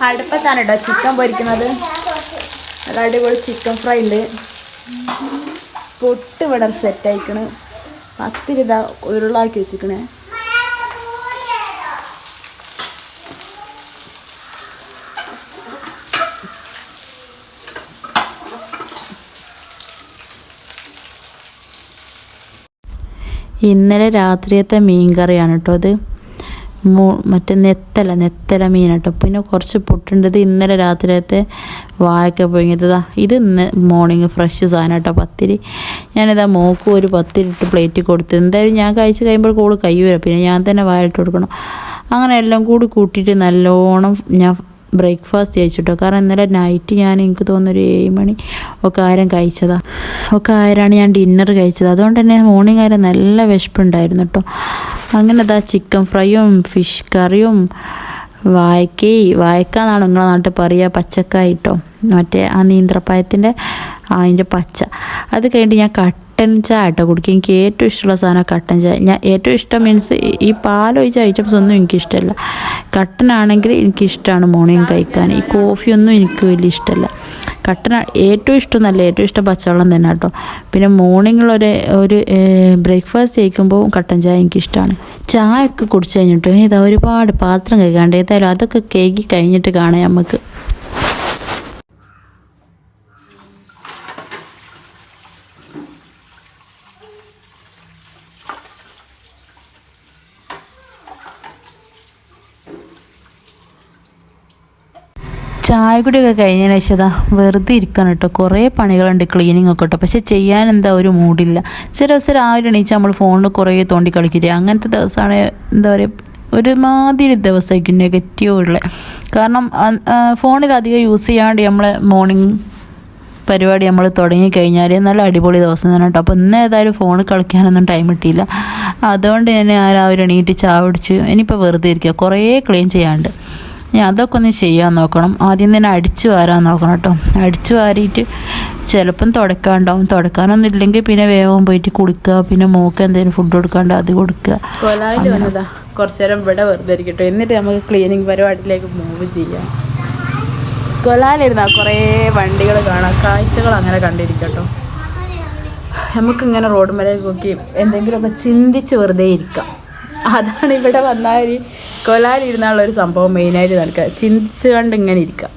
അടുപ്പത്താണ് കേട്ടോ ചിക്കൻ പൊരിക്കുന്നത്. നല്ല അടിപൊളി ചിക്കൻ ഫ്രൈ ഉണ്ട് പൊട്ട് ഇവിടെ സെറ്റ് ആയിക്കണ് പത്തിരി ഇതാ ഉരുളാക്കി വെച്ചിക്കണേ. ഇന്നലെ രാത്രിയത്തെ മീൻ കറിയാണ് കേട്ടോ അത് മൂ മറ്റേ നെത്തല നെത്തല മീൻ കേട്ടോ പിന്നെ കുറച്ച് പൊട്ടുണ്ടത് ഇന്നലെ രാത്രിയത്തെ വായൊക്കെ പൊങ്ങിയതാ ഇത് ഇന്ന് മോർണിംഗ് ഫ്രഷ് സാധനം കേട്ടോ പത്തിരി. ഞാനിതാ മോക്കും ഒരു പത്തിരി ഇട്ട് പ്ലേറ്റിൽ കൊടുത്തു. എന്തായാലും ഞാൻ കഴിച്ച് കഴിയുമ്പോൾ കൂടെ കൈ വരാം. പിന്നെ ഞാൻ തന്നെ വായിട്ട് കൊടുക്കണം. അങ്ങനെ എല്ലാം കൂടി കൂട്ടിയിട്ട് നല്ലോണം ഞാൻ ബ്രേക്ക്ഫാസ്റ്റ് കഴിച്ചിട്ടോ. കാരണം ഇന്നലെ നൈറ്റ് ഞാൻ എനിക്ക് തോന്നുന്നൊരു ഏഴ് മണി ഒക്കെ ആയിരം കഴിച്ചതാ. ഒക്കെ ആയിരാണ് ഞാൻ ഡിന്നർ കഴിച്ചത്. അതുകൊണ്ട് തന്നെ മോർണിംഗ് ആയിരം നല്ല വിശപ്പുണ്ടായിരുന്നു കേട്ടോ അങ്ങനെ അതാ ചിക്കൻ ഫ്രൈയും ഫിഷ് കറിയും വായക്കേ വായക്ക എന്നാണ് നിങ്ങളെ നാട്ടിൽ പറയുക പച്ചക്കായിട്ടോ മറ്റേ ആ നീന്ത്രപ്പായത്തിന്റെ അതിന്റെ പച്ച. അത് കഴിഞ്ഞിട്ട് ഞാൻ കട്ടൻ ചായ കേട്ടോ എനിക്ക് ഏറ്റവും ഇഷ്ടമുള്ള സാധനം കട്ടൻ ചായ. ഞാൻ ഏറ്റവും ഇഷ്ടം മീൻസ് ഈ പാലൊഴിച്ച ഐറ്റംസ് ഒന്നും എനിക്കിഷ്ടമല്ല കട്ടനാണെങ്കിൽ എനിക്കിഷ്ടമാണ് മോർണിംഗ് കഴിക്കാൻ. ഈ കോഫിയൊന്നും എനിക്ക് വലിയ ഇഷ്ടമല്ല. കട്ടൻ ഏറ്റവും ഇഷ്ടം നല്ല ഏറ്റവും ഇഷ്ടം പച്ചവെള്ളം തന്നെ കേട്ടോ. പിന്നെ മോർണിംഗിലൊരു ഒരു ബ്രേക്ക്ഫാസ്റ്റ് കഴിക്കുമ്പോൾ കട്ടൻ ചായ എനിക്കിഷ്ടമാണ് ചായ ഒക്കെ കുടിച്ചു കഴിഞ്ഞിട്ട് ഇതാ ഒരുപാട് പാത്രം കഴുകാണ്ട് ഏതായാലും അതൊക്കെ കേക്ക് കഴിഞ്ഞിട്ട് കാണാം നമുക്ക് ചായ കുടിയൊക്കെ കഴിഞ്ഞതിന് ശേഷം വെറുതെ ഇരിക്കണം കേട്ടോ. കുറേ പണികളുണ്ട് ക്ലീനിങ് ഒക്കെ കേട്ടോ. പക്ഷെ ചെയ്യാൻ എന്താ ഒരു മൂടില്ല. ചില ദിവസം രാവിലെ എണീച്ചാൽ നമ്മൾ ഫോണിൽ കുറേ തോണ്ടി കളിക്കില്ല? അങ്ങനത്തെ ദിവസമാണ് എന്താ പറയുക ഒരുമാതിരി ദിവസമായിരിക്കും നെഗറ്റീവ് ഉള്ളത് കാരണം ഫോണിൽ അധികം യൂസ് ചെയ്യാണ്ട് നമ്മൾ മോർണിംഗ് പരിപാടി നമ്മൾ തുടങ്ങി കഴിഞ്ഞാൽ നല്ല അടിപൊളി ദിവസം തന്നെ കേട്ടോ. അപ്പോൾ ഇന്ന് ഏതായാലും ഫോൺ കളിക്കാനൊന്നും ടൈം കിട്ടിയില്ല. അതുകൊണ്ട് തന്നെ ആ രാവിലെ എണീറ്റ് ചാവടിച്ച് ഇനിയിപ്പോൾ വെറുതെ ഇരിക്കുക കുറേ ക്ലീൻ ചെയ്യാണ്ട്. അതൊക്കെ ഒന്ന് ചെയ്യാൻ നോക്കണം. ആദ്യം തന്നെ അടിച്ചു വാരാൻ നോക്കണം കേട്ടോ. അടിച്ചു വാരിയിട്ട് ചിലപ്പം തുടക്കാണ്ടാവും. തുടക്കാനൊന്നും ഇല്ലെങ്കിൽ പിന്നെ വേഗം പോയിട്ട് കുളിക്കുക പിന്നെ മോക്ക് എന്തെങ്കിലും ഫുഡ് കൊടുക്കാണ്ട് അത് കൊടുക്കുക. കുറച്ചു നേരം ഇവിടെ വെറുതെ ഇരിക്കട്ടോ. എന്നിട്ട് നമുക്ക് ക്ലീനിങ് പരിപാടിയിലേക്ക് മൂവ് ചെയ്യാം. കൊലാലിരുന്നാ കുറേ വണ്ടികൾ കാണാം. കാഴ്ചകൾ അങ്ങനെ കണ്ടിരിക്കട്ടോ. നമുക്കിങ്ങനെ റോഡ് മേലേക്ക് നോക്കി എന്തെങ്കിലുമൊക്കെ ചിന്തിച്ച് വെറുതെ ഇരിക്കാം. അതാണ് ഇവിടെ വന്നാൽ കൊലാലിരുന്നുള്ള ഒരു സംഭവം മെയിനായിട്ട് നടക്കുക. ചിന്തിച്ചു കണ്ട് ഇങ്ങനെ ഇരിക്കാം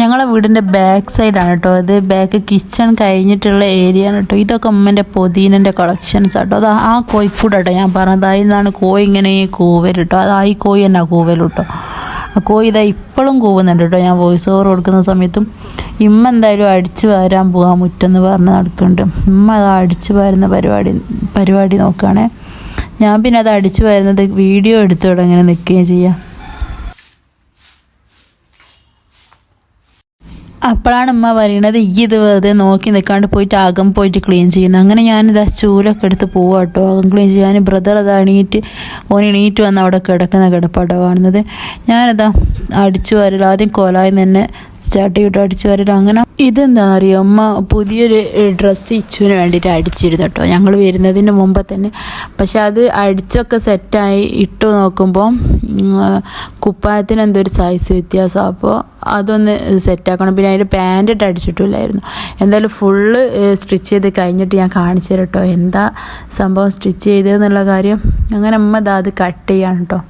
ഞങ്ങളെ വീടിന്റെ ബാക്ക് സൈഡാണ് കേട്ടോ അത് ബാക്ക് കിച്ചൺ കഴിഞ്ഞിട്ടുള്ള ഏരിയ ആണ് കേട്ടോ ഇതൊക്കെ അമ്മേന്റെ പൊതീനന്റെ കളക്ഷൻസ് കേട്ടോ അത് ആ കോഴിക്കൂട് കേട്ടോ ഞാൻ പറഞ്ഞത്. അതിൽ കോഴി ഇങ്ങനെ കൂവൽ കേട്ടോ അത് ആ ഈ കോഴി തന്നെ കൂവൽ കേട്ടോ കോഴി ഇതാ ഇപ്പോഴും കൂവുന്നുണ്ട് കേട്ടോ ഞാൻ വോയിസ് ഓവർ കൊടുക്കുന്ന സമയത്തും ഇമ്മ എന്തായാലും അടിച്ചു വാരാൻ പോകാൻ മുറ്റെന്ന് പറഞ്ഞ് നടക്കുന്നുണ്ട്. ഇമ്മ അത് അടിച്ചു വാരുന്ന പരിപാടി പരിപാടി നോക്കുകയാണേ. ഞാൻ പിന്നെ അത് അടിച്ചു വരുന്നത് വീഡിയോ എടുത്തോടെ അങ്ങനെ നിൽക്കുകയും ചെയ്യാം. അപ്പോഴാണ് ഉമ്മ പറയണത് ഈ ഇത് വെറുതെ നോക്കി നിൽക്കാണ്ട് പോയിട്ട് അകം പോയിട്ട് ക്ലീൻ ചെയ്യുന്നു. അങ്ങനെ ഞാനിതാ ചൂലൊക്കെ എടുത്ത് പോവാം കേട്ടോ. അകം ക്ലീൻ ചെയ്യാൻ ബ്രദർ അത് അണീറ്റ് ഓൻ എണീറ്റ് വന്ന് അവിടെ കിടക്കുന്ന കിടപ്പാട്ടോ കാണുന്നത്. ഞാനിതാ അടിച്ചു വരൽ. ആദ്യം കൊലായി തന്നെ സ്റ്റാർട്ട് ചെയ്തിട്ട് അടിച്ചു വരട്ടോ. അങ്ങനെ ഇതെന്താണെന്ന് അറിയോ? അമ്മ പുതിയൊരു ഡ്രസ്സ് ഇച്ചുവിന് വേണ്ടിയിട്ട് അടിച്ചിരുന്നു കേട്ടോ. ഞങ്ങൾ വരുന്നതിന് മുമ്പ് തന്നെ. പക്ഷെ അത് അടിച്ചൊക്കെ സെറ്റായി ഇട്ടു നോക്കുമ്പോൾ കുപ്പായത്തിന് എന്തോ ഒരു സൈസ് വ്യത്യാസം. അപ്പോൾ അതൊന്ന് സെറ്റാക്കണം. പിന്നെ അതിന്റെ പാന്റ് ഇട്ട് അടിച്ചിട്ടില്ലായിരുന്നു എന്തായാലും ഫുള്ള് സ്റ്റിച്ച് ചെയ്ത് കഴിഞ്ഞിട്ട് ഞാൻ കാണിച്ചു തരട്ടോ എന്താ സംഭവം സ്റ്റിച്ച് ചെയ്തതെന്നുള്ള കാര്യം. അങ്ങനെ അമ്മ അത് കട്ട് ചെയ്യാണ് കേട്ടോ.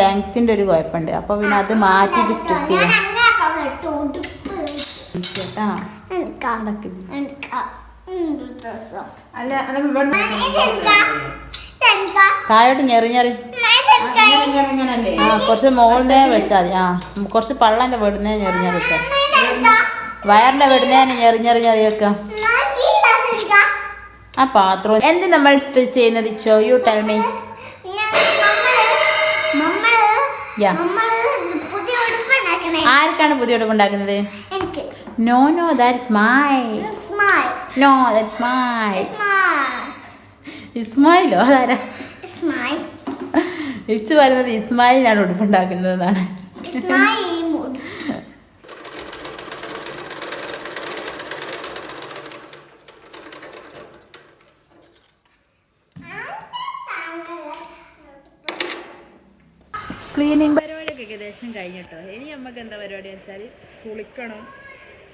ലെങ്ത്തിന്റെ ഒരു കുഴപ്പമുണ്ട്. അപ്പോൾ പിന്നെ അത് മാറ്റിയിട്ട് സ്റ്റിച്ച് ചെയ്യാം. കേട്ടാ അല്ല താഴോട്ട് ഞെറി ഞെറി. ആ കുറച്ച് മുകളിലേ വെച്ചാൽ മതി ആ കുറച്ച് പള്ളന്റെ വെടുന്നേ ഞെറി ഞെറി വെക്കാം. വയറിന്റെ വെടുന്നേ ഞെറി ഞെറി ഞെറി വെക്കാം. ആ പാത്രം. എന്ത് നമ്മൾ സ്റ്റിച്ച് ചെയ്യുന്നത്? ചോ യു ടെൽ മീ യാ. ആർക്കാണ് പുതിയ ഉടുപ്പ് ഉണ്ടാക്കുന്നത്? No no that's my no that's my ഇസ്മായിലോ അതാരാ സ്മൈൽ ഇച്ചു പറയുന്നത് ഇസ്മായിലാണ് ഉടുപ്പുണ്ടാക്കുന്നതെന്നാണ് ക്ലീനിങ് പരിപാടിയൊക്കെ ഏകദേശം കഴിഞ്ഞിട്ടോ? ഇനി നമുക്ക് എന്താ പരിപാടി വെച്ചാൽ കുളിക്കണം.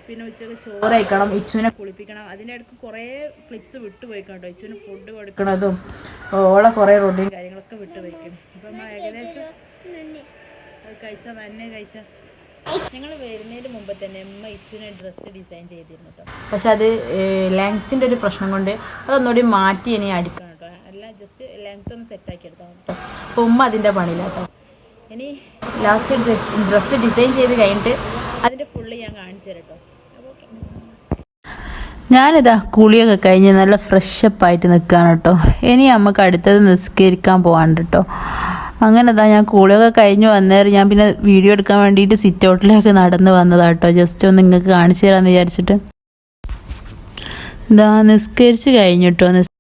പിന്നെ ഉച്ചയ്ക്ക് ചോറ് കഴിക്കണം ഇച്ചുവിനെ കുളിപ്പിക്കണം. അതിന്റെ ഇടയ്ക്ക് കുറേ ക്ലിപ്സ് വിട്ടുപോയി കേട്ടോ ഇച്ചുവിന് ഫുഡ് കൊടുക്കണതും ഓളെ കുറേ റൊട്ടീൻ കാര്യങ്ങളൊക്കെ വിട്ടുപോയിക്കും അപ്പം ഏകദേശം അത് കഴിച്ചാൽ തന്നെ കഴിച്ചാൽ ഞങ്ങൾ വരുന്നതിന് മുമ്പ് തന്നെ അമ്മ ഇച്ചുവിനെ ഡ്രസ്സ് ഡിസൈൻ ചെയ്തിരുന്നു കേട്ടോ പക്ഷെ അത് ലെങ്ത്തിന്റെ ഒരു പ്രശ്നം കൊണ്ട് അതൊന്നുകൂടി മാറ്റി ഇനി അടിക്കണം കേട്ടോ അല്ല ജസ്റ്റ് ലെങ്ത് ഒന്ന് സെറ്റാക്കി എടുത്താൽ കേട്ടോ അപ്പോൾ ഉമ്മ അതിന്റെ പണിയില്ല കേട്ടോ ഇനി ലാസ്റ്റ് ഡ്രസ് ഡ്രസ്സ് ഡിസൈൻ ചെയ്ത് കഴിഞ്ഞിട്ട് അതിന്റെ ഫുള്ള് ഞാൻ കാണിച്ചു തരട്ടോ. ഞാനിതാ കുളിയൊക്കെ കഴിഞ്ഞ് നല്ല ഫ്രഷപ്പ് ആയിട്ട് നിൽക്കുകയാണ് കേട്ടോ ഇനി നമുക്ക് അടുത്തത് നിസ്കരിക്കാൻ പോകാണ്ട് കേട്ടോ അങ്ങനെ ഇതാ ഞാൻ കുളിയൊക്കെ കഴിഞ്ഞ് വന്നേരം ഞാൻ പിന്നെ വീഡിയോ എടുക്കാൻ വേണ്ടിയിട്ട് സിറ്റ് ഔട്ടിലേക്ക് നടന്ന് വന്നതാ കേട്ടോ ജസ്റ്റ് ഒന്ന് നിങ്ങൾക്ക് കാണിച്ചു തരാമെന്ന് വിചാരിച്ചിട്ട്. ഇതാ നിസ്കരിച്ച് കഴിഞ്ഞിട്ടോ നിസ്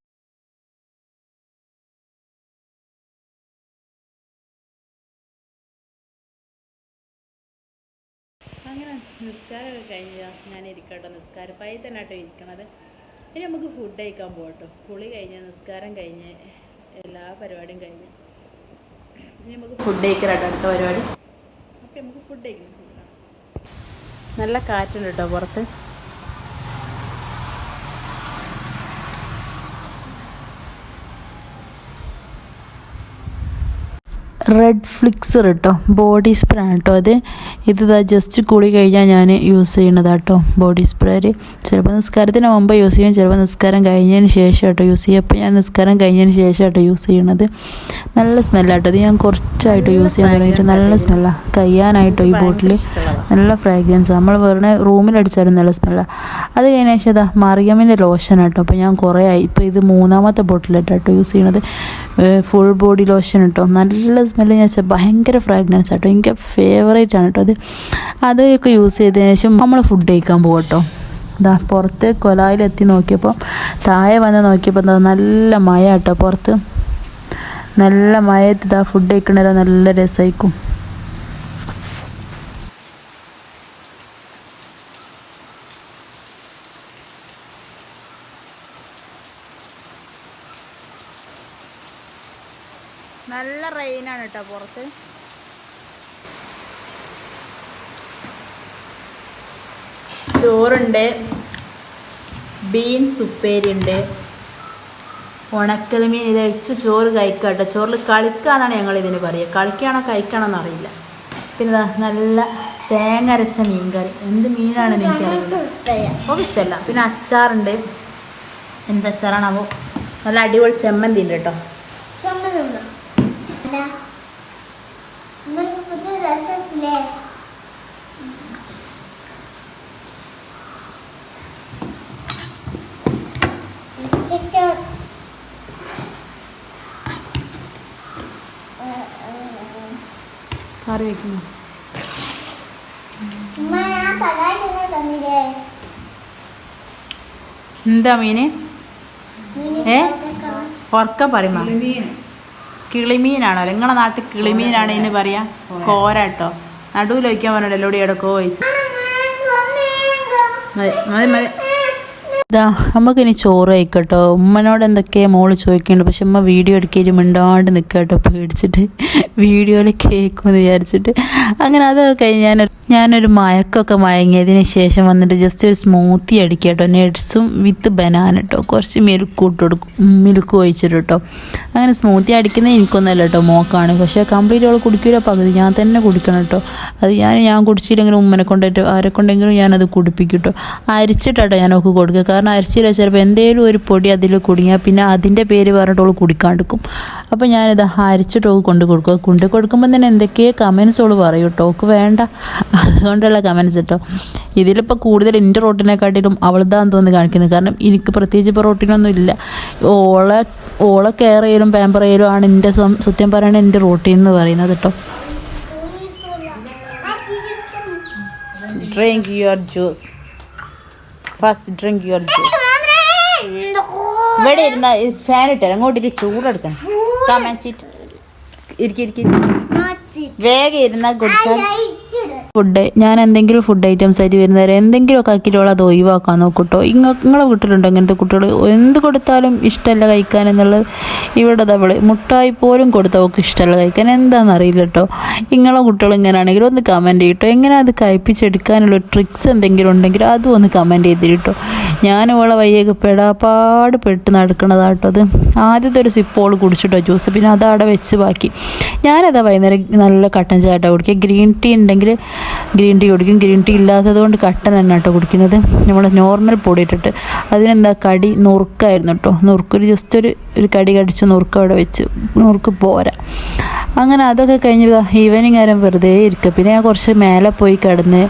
അങ്ങനെ നിസ്കാരമൊക്കെ കഴിഞ്ഞ ഞാൻ ഇരിക്കട്ടോ നിസ്കാരം പൈ തന്നെ കേട്ടോ ഇരിക്കണത് ഇനി നമുക്ക് ഫുഡ് കഴിക്കാൻ പോകട്ടോ കുളി കഴിഞ്ഞ് നിസ്കാരം കഴിഞ്ഞ് എല്ലാ പരിപാടിയും കഴിഞ്ഞ്. ഇനി നമുക്ക് ഫുഡ് കഴിക്കലാട്ടോ അടുത്ത പരിപാടി. അപ്പം നമുക്ക് ഫുഡ് കഴിക്കണം നല്ല കാറ്റുണ്ട് കേട്ടോ പുറത്ത്. റെഡ് ഫ്ലിക്സർ കേട്ടോ ബോഡി സ്പ്രേ കേട്ടോ അത്. ഇത് ജസ്റ്റ് കുളി കഴിഞ്ഞാൽ ഞാൻ യൂസ് ചെയ്യണതാണ് കേട്ടോ ബോഡി സ്പ്രേ ചിലപ്പോൾ നിസ്കാരത്തിന് മുമ്പ് യൂസ് ചെയ്യും ചിലപ്പോൾ നിസ്കാരം കഴിഞ്ഞതിന് ശേഷം കേട്ടോ യൂസ് ചെയ്യും. അപ്പോൾ ഞാൻ നിസ്കാരം കഴിഞ്ഞതിന് ശേഷം കേട്ടോ യൂസ് ചെയ്യണത്. നല്ല സ്മെല്ലാട്ടോ ഇത് ഞാൻ കുറച്ചായിട്ട് യൂസ് ചെയ്യാൻ തുടങ്ങിയിട്ട് നല്ല സ്മെല്ലാണ് കഴിയാനായിട്ടോ ഈ ബോട്ടിൽ നല്ല ഫ്രാഗ്രൻസ് നമ്മൾ വേറെ റൂമിലടിച്ചാലും നല്ല സ്മെല്ലാണ് അത് കഴിഞ്ഞ ശേഷം ഇതാ മറിയമ്മിന്റെ ലോഷൻ കേട്ടോ അപ്പോൾ ഞാൻ കുറേ ആയി. ഇപ്പോൾ ഇത് മൂന്നാമത്തെ ബോട്ടിലായിട്ടോ കേട്ടോ യൂസ് ചെയ്യണത്. ഫുൾ ബോഡി ലോഷൻ കേട്ടോ നല്ല സ്മെല്ല് ഞാൻ വെച്ചാൽ ഭയങ്കര ഫ്രാഗ്രൻസ് ആട്ടോ. എനിക്ക് ഫേവറേറ്റ് ആണ് കേട്ടോ അത്. അതൊക്കെ യൂസ് ചെയ്തതിന് ശേഷം നമ്മൾ ഫുഡ് കഴിക്കാൻ പോകും കേട്ടോ ഇതാ പുറത്ത് കൊലായിലെത്തി നോക്കിയപ്പോൾ താഴെ വന്ന് നോക്കിയപ്പോൾ എന്താ നല്ല മഴ കേട്ടോ പുറത്ത്. നല്ല മഴയത്ത് ഇതാ ഫുഡ് കഴിക്കണല്ലോ നല്ല രസമായിരിക്കും നല്ല റെയിനാണ് കേട്ടോ പുറത്ത് ചോറുണ്ട് ബീൻസ് ഉപ്പേരി ഉണ്ട് ഉണക്കൽ മീൻ ഇത് വെച്ച് ചോറ് കഴിക്കുക കേട്ടോ ചോറിൽ കളിക്കാന്നാണ് ഞങ്ങൾ ഇതിന് പറയുക. കളിക്കുകയാണോ കഴിക്കണോ അറിയില്ല. പിന്നെ നല്ല തേങ്ങ അരച്ച മീൻകറി. എന്ത് മീനാണ് എനിക്കറിയില്ല. ഒക്കെ ഇഷ്ടമല്ല പിന്നെ അച്ചാറുണ്ട്. എന്ത് അച്ചാറാണാവോ? നല്ല അടിപൊളി ചെമ്മന്തി ഉണ്ട്? കേട്ടോ സമ്മതമുണ്ടോ എന്താ നമുക്ക് പുതിയ രസത്തില്ലേ ഇഷ്ടം കറി വെക്കുന്നു. എന്താ മീന്? ഏ? ഉറക്ക പറയുമ്പോ കിളിമീനാണോ? നിങ്ങളെ നാട്ടിൽ കിളിമീനാണ് ഇതിന് പറയാ? കോര കേട്ടോ. നടുവിൽ വയ്ക്കാൻ പറഞ്ഞല്ലോ എല്ലോടി ഇടക്കോ വഹിച്ചു മതി മതി മതി. ഇതാ നമുക്കിനി ചോറ് കഴിക്കട്ടോ. ഉമ്മനോട് എന്തൊക്കെയാ മോൾ ചോദിക്കുന്നുണ്ട്. പക്ഷെ ഉമ്മ വീഡിയോ എടുക്കുകയും മിണ്ടാണ്ട് നിൽക്കട്ടോ പേടിച്ചിട്ട്. വീഡിയോയിൽ കേൾക്കുമെന്ന് വിചാരിച്ചിട്ട്. അങ്ങനെ അതൊക്കെ കഴിഞ്ഞ് ഞാൻ ഞാനൊരു മയക്കൊക്കെ മയങ്ങിയതിന് ശേഷം വന്നിട്ട് ജസ്റ്റ് ഒരു സ്മൂത്തി അടിക്കുക കേട്ടോ നട്സും വിത്ത് ബനാന കേട്ടോ കുറച്ച് മിൽക്ക് ഇട്ട് കൊടുക്കും. മിൽക്ക് ഒഴിച്ചിട്ട് കേട്ടോ അങ്ങനെ സ്മൂത്തി അടിക്കുന്നത് എനിക്കൊന്നല്ല കേട്ടോ മോക്കാണ്. പക്ഷേ കംപ്ലീറ്റ് അവൾ കുടിക്കില്ല പകുതി. ഞാൻ തന്നെ കുടിക്കണം കേട്ടോ അത് ഞാൻ ഞാൻ കുടിച്ചില്ലെങ്കിലും ഉമ്മനെ കൊണ്ടിട്ട് ആരെ കൊണ്ടെങ്കിലും ഞാനത് കുടിപ്പിക്കും കേട്ടോ അരിച്ചിട്ടാട്ടോ ഞാൻ അവൾക്ക് കൊടുക്കുക. കാരണം അരിച്ചില്ല ചിലപ്പോൾ എന്തേലും ഒരു പൊടി അതിൽ കുടുങ്ങിയാൽ പിന്നെ അതിന്റെ പേര് പറഞ്ഞിട്ട് അവൾ കുടിക്കാണ്ടിരിക്കും. അപ്പോൾ ഞാനിത് അരിച്ചിട്ട് അവൾക്ക് കൊണ്ട് കൊടുക്കുക കൊണ്ട് കൊടുക്കുമ്പോൾ തന്നെ എന്തൊക്കെയോ കമൻസ് അവൾ പറയും കേട്ടോ അവൾക്ക് വേണ്ട. അതുകൊണ്ടുള്ള കമൻസ് കേട്ടോ ഇതിലിപ്പോൾ കൂടുതൽ എന്റെ റോട്ടിനെക്കാട്ടിലും അവളുതാന്ന് തോന്നി കാണിക്കുന്നത്. കാരണം എനിക്ക് പ്രത്യേകിച്ച് ഇപ്പോൾ റോട്ടിനൊന്നും ഇല്ല. ഓളെ ഓളെ കെയർ ചെയ്യലും പാമ്പർ ചെയ്യലും ആണ് എന്റെ സത്യം പറയണ എന്റെ റോട്ടീൻ എന്ന് പറയുന്നത് കേട്ടോ drink your juice first drink your juice ഇവിടെ ഇരുന്ന ഫാൻ ഇട്ടാൽ അങ്ങോട്ട് ചൂടെടുക്കണം. കമൻ സീറ്റ് ഇരിക്കും ഇരിക്കും വേഗം ഇരുന്നാൽ കുടിച്ചാൽ ഫുഡ് ഞാൻ എന്തെങ്കിലും ഫുഡ് ഐറ്റംസ് ആയിട്ട് വരുന്നവരെ എന്തെങ്കിലുമൊക്കെ ആക്കിയിട്ടുള്ള അത് ഒഴിവാക്കാൻ നോക്കൂട്ടോ. ഇങ്ങ നിങ്ങളെ വീട്ടിലുണ്ടോ ഇങ്ങനത്തെ കുട്ടികൾ എന്ത് കൊടുത്താലും ഇഷ്ടമല്ല കഴിക്കാൻ എന്നുള്ളത് ഇവിടെ തവൾ മുട്ടായി പോലും കൊടുത്താൽ അവൾക്ക് ഇഷ്ടമല്ല കഴിക്കാൻ. എന്താണെന്ന് അറിയില്ല കേട്ടോ നിങ്ങളെ കുട്ടികൾ ഇങ്ങനെയാണെങ്കിൽ ഒന്ന് കമന്റ് ചെയ്യട്ടോ എങ്ങനെ അത് കഴിപ്പിച്ചെടുക്കാനുള്ള ട്രിക്സ് എന്തെങ്കിലും ഉണ്ടെങ്കിൽ അതും ഒന്ന് കമന്റ് ചെയ്തിട്ടോ ഞാൻ ഇവളെ വയ്യൊക്കെ പെടാപ്പാട് പെട്ട് നടക്കണതാട്ടോ അത്. ആദ്യത്തെ ഒരു സിപ്പോൾ കുടിച്ചിട്ടോ ജ്യൂസ് പിന്നെ അതവിടെ വെച്ച് ബാക്കി. ഞാനതാ വൈകുന്നേരം നല്ല കട്ടൻ ചായട്ടാണ് കുടിക്കുക. ഗ്രീൻ ടീ ഉണ്ടെങ്കിൽ ഗ്രീൻ ടീ കുടിക്കും. ഗ്രീൻ ടീ ഇല്ലാത്തത് കൊണ്ട് കട്ടൻ തന്നെ കേട്ടോ കുടിക്കുന്നത്. നമ്മൾ നോർമൽ പൊടി ഇട്ടിട്ട് അതിനെന്താ കടി? നുറുക്കായിരുന്നു കേട്ടോ നുറുക്കൊരു ജസ്റ്റ് ഒരു ഒരു കടി കടിച്ച് നുറുക്ക് അവിടെ വെച്ച് നുറുക്ക് പോരാ. അങ്ങനെ അതൊക്കെ കഴിഞ്ഞ് ഈവനിങ് നേരം വെറുതെ ഇരിക്കുക പിന്നെ ഞാൻ കുറച്ച് മേലെ പോയി കിടന്ന്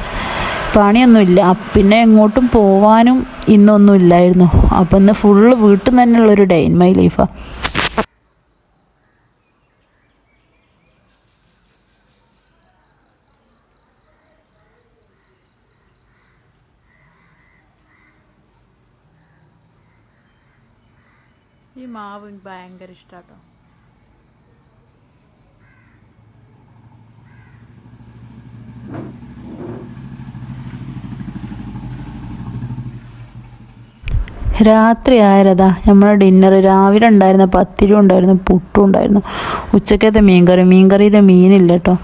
പണിയൊന്നുമില്ല പിന്നെ എങ്ങോട്ടും പോവാനും ഇന്നൊന്നും ഇല്ലായിരുന്നു. അപ്പം ഇന്ന് ഫുള്ള് വീട്ടിൽ തന്നെയുള്ളൊരു ഡേ ഇൻ മൈ ലൈഫാണ് ഈ മാവ് എനിക്ക് ഭയങ്കര ഇഷ്ടാട്ടോ. രാത്രി ആയതാ നമ്മളെ ഡിന്നർ രാവിലെ ഉണ്ടായിരുന്ന പത്തിരി ഉണ്ടായിരുന്നു പുട്ടും ഉണ്ടായിരുന്നു. ഉച്ചക്കത്തെ മീൻകറി. മീൻകറിയിലെ മീനില്ല കേട്ടോ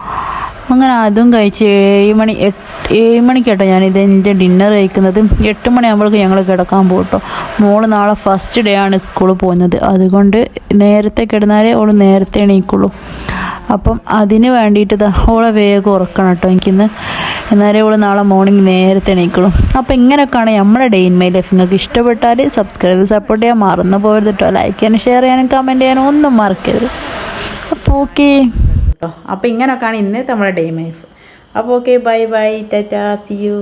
അങ്ങനെ അതും കഴിച്ച് ഏഴ് മണി ഏഴ് മണിക്കട്ടോ ഞാൻ ഇത് എന്റെ ഡിന്നർ കഴിക്കുന്നത്. എട്ട് മണിയാകുമ്പോഴേക്കും ഞങ്ങൾ കിടക്കാൻ മോൾ മോൾ നാളെ ഫസ്റ്റ് ഡേ ആണ് സ്കൂളിൽ പോകുന്നത്. അതുകൊണ്ട് നേരത്തെ കിടന്നാലേ ഓൾ നേരത്തെ എണീക്കുള്ളൂ. അപ്പം അതിന് വേണ്ടിയിട്ട് ഓളെ വേഗം ഉറക്കണം കേട്ടോ എനിക്കിന്ന്. എന്നാലേ ഓൾ നാളെ മോർണിംഗ് നേരത്തെ എണീക്കുള്ളൂ. അപ്പോൾ ഇങ്ങനെയൊക്കെയാണ് നമ്മുടെ ഡേ ഇൻ മൈ ലൈഫ് നിങ്ങൾക്ക് ഇഷ്ടപ്പെട്ടാൽ സബ്സ്ക്രൈബ് സപ്പോർട്ട് ചെയ്യാൻ മറന്നു പോകരുത് കേട്ടോ ലൈക്ക് ചെയ്യാനും ഷെയർ ചെയ്യാനും കമന്റ് ചെയ്യാനും ഒന്നും മറക്കരുത്. അപ്പോൾ ഓക്കേ അപ്പോൾ ഇങ്ങനെയൊക്കെയാണ് ഇന്നത്തെ നമ്മുടെ ഡേ ലൈഫ് അപ്പോൾ okay bye bye tata see you